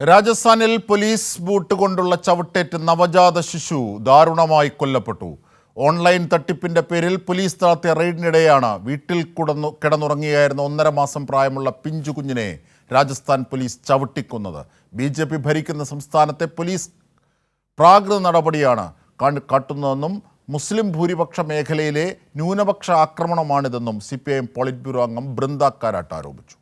രാജസ്ഥാനിൽ police boot കൊണ്ടുള്ള ചവിട്ടേറ്റ് നവജാത ശിശു ദാരുണമായി കൊല്ലപ്പെട്ടു. ഓൺലൈൻ തട്ടിപ്പിന്റെ പേരിൽ പോലീസ് നടത്തിയ റെയ്ഡിനിടെയാണ് വീട്ടിൽ കുടന്നു കിടന്നുറങ്ങിയായിരുന്ന ഒന്നര മാസം പ്രായമുള്ള പിഞ്ചു കുഞ്ഞിനെ രാജസ്ഥാൻ പോലീസ് ചവിട്ടിക്കൊന്നത്. ബി ജെ പി ഭരിക്കുന്ന സംസ്ഥാനത്തെ പോലീസ് പ്രാകൃത നടപടിയാണ് കാട്ടുന്നതെന്നും മുസ്ലിം ഭൂരിപക്ഷ മേഖലയിലെ ന്യൂനപക്ഷ ആക്രമണമാണിതെന്നും C P I M polit bureau അംഗം ബൃന്ദ കാരാട്ട് ആരോപിച്ചു.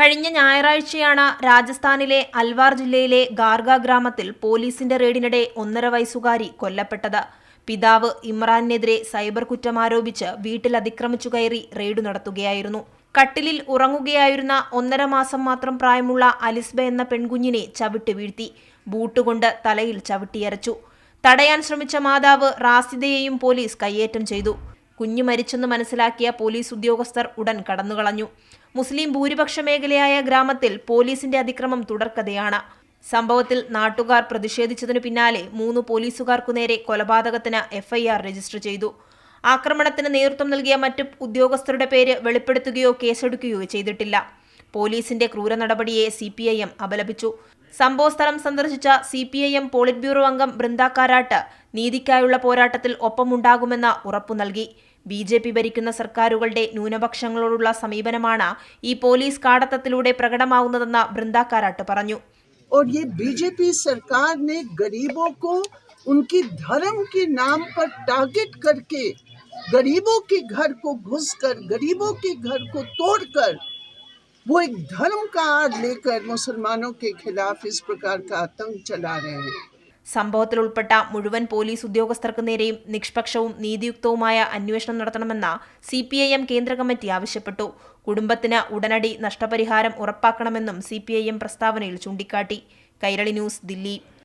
കഴിഞ്ഞ ഞായറാഴ്ചയാണ് രാജസ്ഥാനിലെ അൽവാർ ജില്ലയിലെ ഗാർഗ ഗ്രാമത്തിൽ പോലീസിന്റെ റെയ്ഡിനിടെ ഒന്നര വയസ്സുകാരി കൊല്ലപ്പെട്ടത്. പിതാവ് ഇമ്രാനെതിരെ സൈബർ കുറ്റമാരോപിച്ച് വീട്ടിൽ അതിക്രമിച്ചു കയറി റെയ്ഡ് നടത്തുകയായിരുന്നു. കട്ടിലിൽ ഉറങ്ങുകയായിരുന്ന ഒന്നര മാസം മാത്രം പ്രായമുള്ള അലിസ്ബ എന്ന പെൺകുഞ്ഞിനെ ചവിട്ടി വീഴ്ത്തി. ബൂട്ടുകൊണ്ട് തലയിൽ ചവിട്ടിയരച്ചു. തടയാൻ ശ്രമിച്ച മാതാവ് റാസിദയെയും പോലീസ് കയ്യേറ്റം ചെയ്തു. കുഞ്ഞു മരിച്ചെന്ന് മനസ്സിലാക്കിയ പോലീസ് ഉദ്യോഗസ്ഥർ ഉടൻ കടന്നുകളഞ്ഞു. മുസ്ലിം ഭൂരിപക്ഷ മേഖലയായ ഗ്രാമത്തിൽ പോലീസിന്റെ അതിക്രമം തുടർക്കഥയാണ്. സംഭവത്തിൽ നാട്ടുകാർ പ്രതിഷേധിച്ചതിനു പിന്നാലെ മൂന്ന് പോലീസുകാർക്കു നേരെ കൊലപാതകത്തിന് എഫ്ഐആർ രജിസ്റ്റർ ചെയ്തു. ആക്രമണത്തിന് നേതൃത്വം നൽകിയ മറ്റു ഉദ്യോഗസ്ഥരുടെ പേര് വെളിപ്പെടുത്തുകയോ കേസെടുക്കുകയോ ചെയ്തിട്ടില്ല. പോലീസിന്റെ ക്രൂര നടപടിയെ സി പി ഐ എം അപലപിച്ചു. സംഭവസ്ഥലം സന്ദർശിച്ച C P I M polit bureau അംഗം ബൃന്ദ കാരാട്ട് നീതിക്കായുള്ള പോരാട്ടത്തിൽ ഒപ്പമുണ്ടാകുമെന്ന ഉറപ്പു നൽകി. ബി ജെ പി ഭരിക്കുന്ന സർക്കാരുകളുടെ ന്യൂനപക്ഷങ്ങളോടുള്ള സമീപനമാണ് ഈ പോലീസ് കാടത്തത്തിലൂടെ പ്രകടമാകുന്നതെന്ന് ബൃന്ദ കാരാട്ട് പറഞ്ഞു और ये बीजेपी सरकार ने गरीबों को उनकी धर्म के नाम पर टारगेट करके गरीबों के घर को घुसकर गरीबों के घर को तोड़कर वो एक धर्म का आड़ लेकर मुसलमानों के खिलाफ इस प्रकार का आतंक चला रहे हैं സംഭവത്തിൽ ഉൾപ്പെട്ട മുഴുവൻ പോലീസ് ഉദ്യോഗസ്ഥർക്ക് നേരെയും നിഷ്പക്ഷവും നീതിയുക്തവുമായ അന്വേഷണം നടത്തണമെന്ന് സി പി ഐ എം കേന്ദ്ര കമ്മിറ്റി ആവശ്യപ്പെട്ടു. കുടുംബത്തിന് ഉടനടി നഷ്ടപരിഹാരം ഉറപ്പാക്കണമെന്നും സി പി ഐ എം പ്രസ്താവനയിൽ ചൂണ്ടിക്കാട്ടി. കൈരളി ന്യൂസ് ദില്ലി.